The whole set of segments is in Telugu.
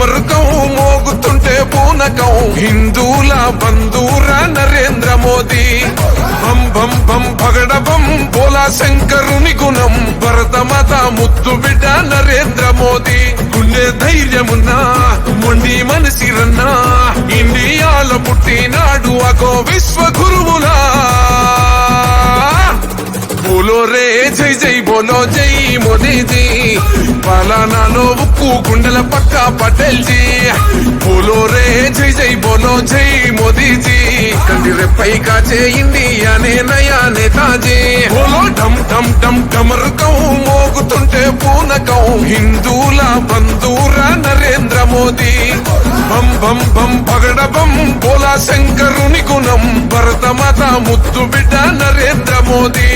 అమృతం మోగుతుంటే పూనకం. హిందూల బంధూర నరేంద్ర మోదీ. బం బం బం భగడబం బం శంకరుని గుణం. భరత మత ముద్దు బిడ్డ నరేంద్ర మోదీ. గుండె ధైర్యమున్నా మొండి మనసి రన్నా ఇండియాల పుట్టినాడు అగో విశ్వ గురువులా బోలో రే జై జై బోలో జై. మోదీజీ పాలనాలో ఉక్కు గుండెల పక్క పటేల్ జీ. బోలో రే జై జై బోలో జై మోదీజీ కంటి రెప్పై కాచే ఇండియానే నయా నేతాజీ బోలో ఢమ్ ఢమ్ ఢమ్ ఢమరుకం మోగుతుంటే పూనకం హిందూల బంధూర నరేంద్ర మోదీ. బం బం బం పగడ బం బోలా శంకరుని గుణం. భరతమాత ముద్దు బిడ్డ నరేంద్ర మోదీ.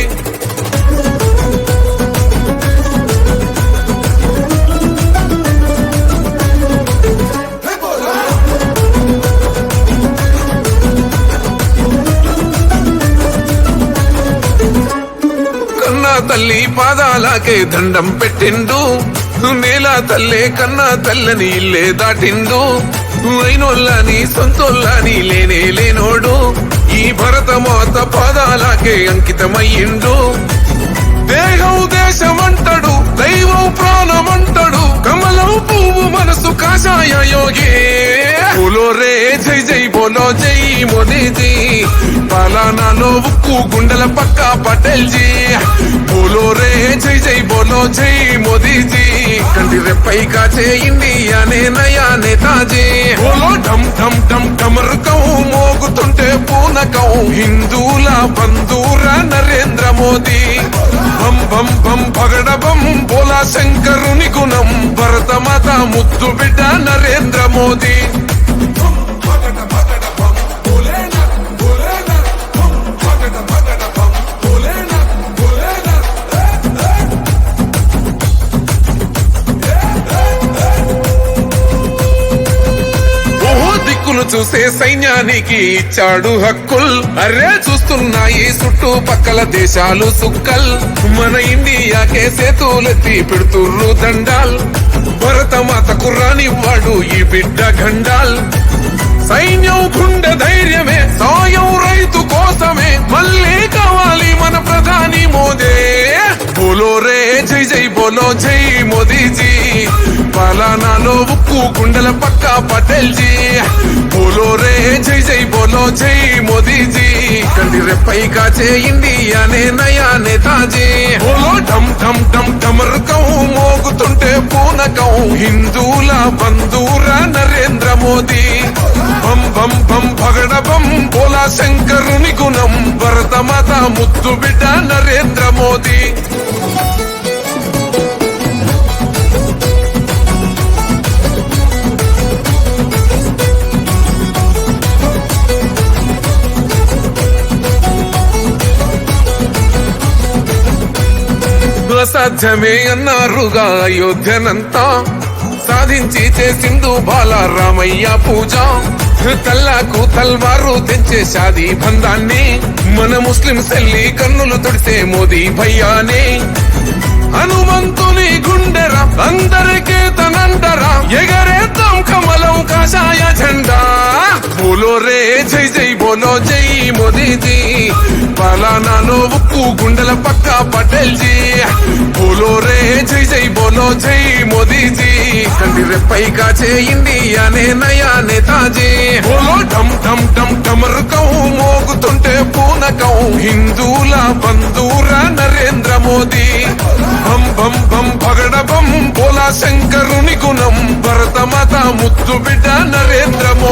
తల్లి పాదాలకే దండం పెట్టిండు. నేల తల్లే కన్నా తల్లని ఇల్లే దాటిండు. అయినోళ్ళని సొంతోళ్ళని లేనే లేనోడు. ఈ భరతమాత పాదాలకే అంకితమయ్యిండు. దేహం దేశం అంటాడు దైవం ప్రాణమంటడు కమలం పువ్వు మనసు కాషాయ యోగే. జై చెయ్యి మోదీజీ. పాలనాలో ఉక్కు గుండెల పక్క పటేల్ జీ బోలో రే జై జై బోలో జై మోదీజీ. కంటి రెప్పై కాచే ఇండియానే నయా నేతాజీ బోలో ఢమ్ ఢమ్ ఢమ్ ఢమరుకం మోగుతుంటే పూనకం. హిందూల బంధూర నరేంద్ర మోదీ. బం బం బం పగడ బం బోలా శంకరుని గుణం. భరతమాత ముద్దు బిడ్డ నరేంద్ర మోదీ. చూసే సైన్యానికి ఇచ్చాడు హక్కుల్. అరే చూస్తున్నాయి చుట్టుపక్కల దేశాలు సుక్కల్. మన ఇండియాకే సేతులెత్తి పెడుతుర్రు దండాల్. భరత మాత కుర్రానివ్వాడు ఈ బిడ్డ గండాల్ సైన్యం గుండె ధైర్యమే సాయం రైతు కోసమే. మళ్ళీ కావాలి మన ప్రధాని మోదే. బోలో రే జై జై బోలో జై మోదీజీ. పాలనాలో ఉక్కు గుండెల పక్క పటేల్ జీ బోలో రే జై జై బోలో జై మోదీజీ. కంటి రెప్పై కాచే ఇండియానే నయా నేతాజీ బోలో ఢమ్ ఢమ్ ఢమ్ ఢమరుకం మోగుతుంటే పూనకం హిందూల బంధూర నరేంద్ర మోదీ. బం బం బం భగడ బం బోలా శంకరుని గుణం. భరత భరతమాత ముద్దు బిడ్డ నరేంద్ర మోదీ. సాధ్యమే అన్నారుగా అయోధ్యనంతా. సాధించి చేసిండు బాల రామయ్య పూజ. తల్లాకు తల్వారు తెచ్చే షాదీ బంధాన్ని. మన ముస్లిం సెల్లి కన్నులు తుడిసే మోదీ భయ్యానే. హనుమంతుని గుండెరా అందరికీ తనంటరా ఎగరేద్దాం కమలం కాషాయ జెండా బోలో రే జై జై బోలో జై మోదీజీ. పలానాలో ఉక్కు గుండెల పక్క పటేల్ జీ బోలో రే జై జై బోలో జై మోదీజీ. కంటి రెప్పై కాచే ఇండియానే నయా నేతాజీ బోలో ఢమ్ ఢమ్ ఢమ్ ఢమరుకం మోగుతుంటే పూనకం హిందూల బంధూర నరేంద్ర మోదీ. భం భం భం పగడ భం బోలా శంకరుని గుణం. భరత మాత ముద్దు బిడ్డ నరేంద్ర మోదీ